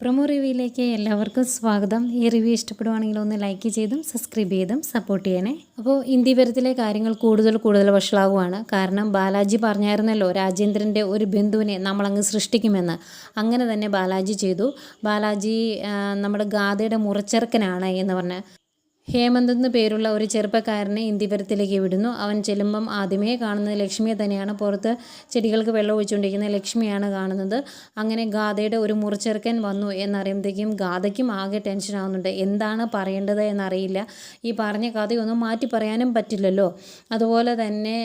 Promo റിവ്യൂയിലേക്ക് എല്ലാവർക്കും സ്വാഗതം. ഈ റിവ്യൂ ഇഷ്ടപ്പെടുവാണെങ്കിൽ ഒന്ന് ലൈക്ക് ചെയ്തും സബ്സ്ക്രൈബ് ചെയ്തും സപ്പോർട്ട് ചെയ്യണേ. അപ്പോൾ ഇന്ത്യപരത്തിലെ കാര്യങ്ങൾ കൂടുതൽ കൂടുതൽ വഷളാവുകയാണ് കാരണം ബാലാജി പറഞ്ഞായിരുന്നല്ലോ രാജേന്ദ്രന്റെ ഒരു ബന്ധുവിനെ നമ്മളങ്ങ് സൃഷ്ടിക്കുമെന്ന്. അങ്ങനെ തന്നെ ബാലാജി ചെയ്തു. ബാലാജി നമ്മുടെ ഗാഥയുടെ മുറച്ചെറുക്കനാണ് എന്ന് പറഞ്ഞ്. ഹേമന്ത് എന്ന് പേരുള്ള ഒരു ചെറുപ്പക്കാരനെ ഇന്ദിപുരത്തിലേക്ക് വിടുന്നു. അവൻ ചെല്ലുമ്പം ആദ്യമേ കാണുന്നത് ലക്ഷ്മിയെ തന്നെയാണ്. പുറത്ത് ചെടികൾക്ക് വെള്ളം ഒഴിച്ചുകൊണ്ടിരിക്കുന്ന ലക്ഷ്മിയാണ് കാണുന്നത്. അങ്ങനെ ഗാഥയുടെ ഒരു മുറിച്ചെറുക്കൻ വന്നു എന്നറിയുമ്പോഴത്തേക്കും ഗാഥയ്ക്കും ആകെ ടെൻഷൻ ആവുന്നുണ്ട്. എന്താണ് പറയേണ്ടത് എന്നറിയില്ല. ഈ പറഞ്ഞ കഥയൊന്നും മാറ്റി പറയാനും പറ്റില്ലല്ലോ. അതുപോലെ തന്നെ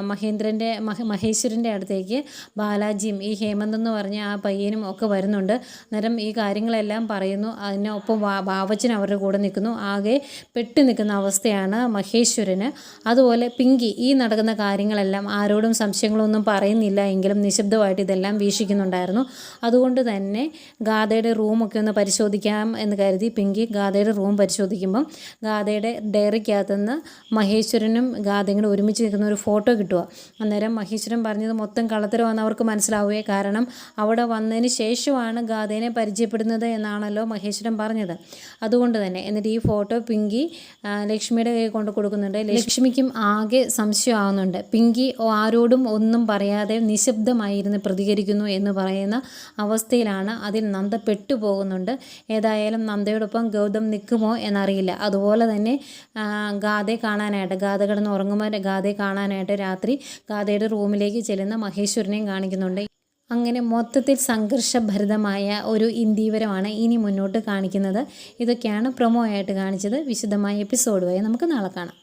മഹേന്ദ്രന്റെ മഹേശ്വരന്റെ അടുത്തേക്ക് ബാലാജിയും ഈ ഹേമന്ത് എന്ന് പറഞ്ഞ ആ പയ്യനും ഒക്കെ വരുന്നുണ്ട്. അന്നേരം ഈ കാര്യങ്ങളെല്ലാം പറയുന്നു. അതിനൊപ്പം ബാവച്ചൻ അവരുടെ കൂടെ നിൽക്കുന്നു. ആകെ പെട്ടു നിൽക്കുന്ന അവസ്ഥയാണ് മഹേശ്വരന്. അതുപോലെ പിങ്കി ഈ നടക്കുന്ന കാര്യങ്ങളെല്ലാം ആരോടും സംശയങ്ങളൊന്നും പറയുന്നില്ല എങ്കിലും നിശബ്ദമായിട്ട് ഇതെല്ലാം വീക്ഷിക്കുന്നുണ്ടായിരുന്നു. അതുകൊണ്ട് തന്നെ ഗാഥയുടെ റൂമൊക്കെ ഒന്ന് പരിശോധിക്കാം എന്ന് കരുതി പിങ്കി ഗാഥയുടെ റൂം പരിശോധിക്കുമ്പം ഗാഥയുടെ ഡയറിക്കകത്തുനിന്ന് മഹേശ്വരനും ഗാഥയും കൂടെ ഒരുമിച്ച് നിൽക്കുന്ന ഒരു ഫോട്ടോ കിട്ടുക അന്നേരം മഹേശ്വരൻ പറഞ്ഞത് മൊത്തം കള്ളത്തരമാണെന്ന് അവർക്ക് മനസ്സിലാവുകയെ കാരണം അവിടെ വന്നതിന് ശേഷമാണ് ഗാഥേനെ പരിചയപ്പെടുന്നത് എന്നാണല്ലോ മഹേശ്വരൻ പറഞ്ഞത്. അതുകൊണ്ട് തന്നെ എന്നിട്ട് ഈ ഫോട്ടോ പിങ്കി ആ, ലക്ഷ്മിയുടെ കയ്യിൽ കൊണ്ട് കൊടുക്കുന്നുണ്ട്. ലക്ഷ്മിക്കും ആകെ സംശയമാകുന്നുണ്ട് പിങ്കി ആരോടും ഒന്നും പറയാതെ നിശബ്ദമായിരുന്ന് പ്രതികരിക്കുന്നു എന്ന് പറയുന്ന അവസ്ഥയിലാണ് അതിൽ നന്ദ പെട്ടുപോകുന്നുണ്ട്. ഏതായാലും നന്ദയോടൊപ്പം ഗൗതം നിൽക്കുമോ എന്നറിയില്ല. അതുപോലെ തന്നെ ഗാഥയെ കാണാനായിട്ട് ഗാഥ കിടന്ന് ഉറങ്ങുമ്പോൾ ഗാഥയെ കാണാനായിട്ട് രാത്രി ഗാഥയുടെ റൂമിലേക്ക് ചെല്ലുന്ന മഹേശ്വരനെയും കാണിക്കുന്നുണ്ട്. അങ്ങനെ മൊത്തത്തിൽ സംഘർഷഭരിതമായ ഒരു ഇന്ത്യവരമാണ് ഇനി മുന്നോട്ട് കാണിക്കുന്നത്. ഇതൊക്കെയാണ് പ്രൊമോ ആയിട്ട് കാണിച്ചത്. വിശദമായ എപ്പിസോഡുമായി നമുക്ക് നാളെ കാണാം.